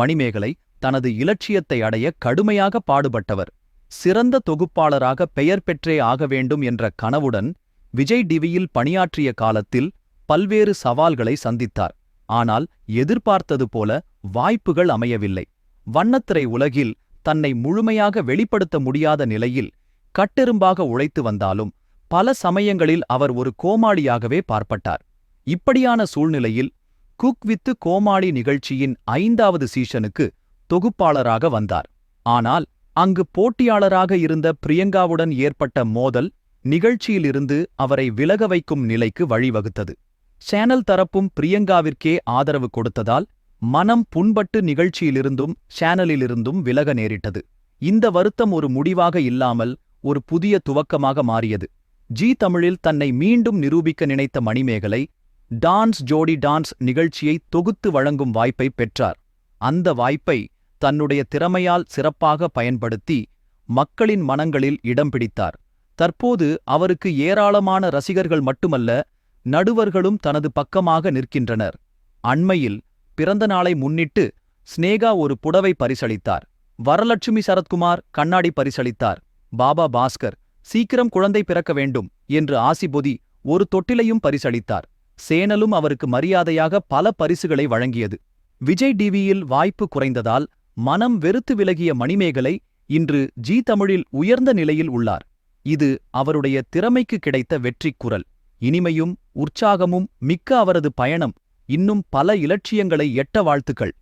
மணிமேகலை தனது இலட்சியத்தை அடைய கடுமையாக பாடுபட்டவர். சிறந்த தொகுப்பாளராக பெயர் பெற்றே ஆக வேண்டும் என்ற கனவுடன் விஜய் டிவியில் பணியாற்றிய காலத்தில் பல்வேறு சவால்களை சந்தித்தார். ஆனால் எதிர்பார்த்தது போல வாய்ப்புகள் அமையவில்லை. வண்ணத்திரை உலகில் தன்னை முழுமையாக வெளிப்படுத்த முடியாத நிலையில் கட்டெரும்பாக உழைத்து வந்தாலும் பல சமயங்களில் அவர் ஒரு கோமாளியாகவே பார்ப்பட்டார். இப்படியான சூழ்நிலையில் குக் வித்து கோமாளி நிகழ்ச்சியின் ஐந்தாவது சீசனுக்கு தொகுப்பாளராக வந்தார். ஆனால் அங்கு போட்டியாளராக இருந்த பிரியங்காவுடன் ஏற்பட்ட மோதல் நிகழ்ச்சியிலிருந்து அவரை விலக வைக்கும் நிலைக்கு வழிவகுத்தது. சேனல் தரப்பும் பிரியங்காவிற்கே ஆதரவு கொடுத்ததால் மனம் புண்பட்டு நிகழ்ச்சியிலிருந்தும் சேனலிலிருந்தும் விலக நேரிட்டது. இந்த வருத்தம் ஒரு முடிவாக இல்லாமல் ஒரு புதிய துவக்கமாக மாறியது. ஜி தமிழில் தன்னை மீண்டும் நிரூபிக்க நினைத்த மணிமேகலை டான்ஸ் ஜோடி டான்ஸ் நிகழ்ச்சியை தொகுத்து வழங்கும் வாய்ப்பை பெற்றார். அந்த வாய்ப்பை தன்னுடைய திறமையால் சிறப்பாக பயன்படுத்தி மக்களின் மனங்களில் இடம் பிடித்தார். தற்போது அவருக்கு ஏராளமான ரசிகர்கள் மட்டுமல்ல நடுவர்களும் தனது பக்கமாக நிற்கின்றனர். அண்மையில் பிறந்த நாளை முன்னிட்டு ஸ்னேகா ஒரு புடவை பரிசளித்தார். வரலட்சுமி சரத்குமார் கண்ணாடி பரிசளித்தார். பாபா பாஸ்கர் சீக்கிரம் குழந்தை பிறக்க வேண்டும் என்று ஆசிபொதி ஒரு தொட்டிலையும் பரிசளித்தார். சேனலும் அவருக்கு மரியாதையாக பல பரிசுகளை வழங்கியது. விஜய் டிவியில் வாய்ப்பு குறைந்ததால் மனம் வெறுத்து விலகிய மணிமேகலை இன்று ஜி தமிழில் உயர்ந்த நிலையில் உள்ளார். இது அவருடைய திறமைக்கு கிடைத்த வெற்றிக் குரல். இனிமையும் உற்சாகமும் மிக்க அவரது பயணம் இன்னும் பல இலட்சியங்களை எட்ட வாழ்த்துக்கள்.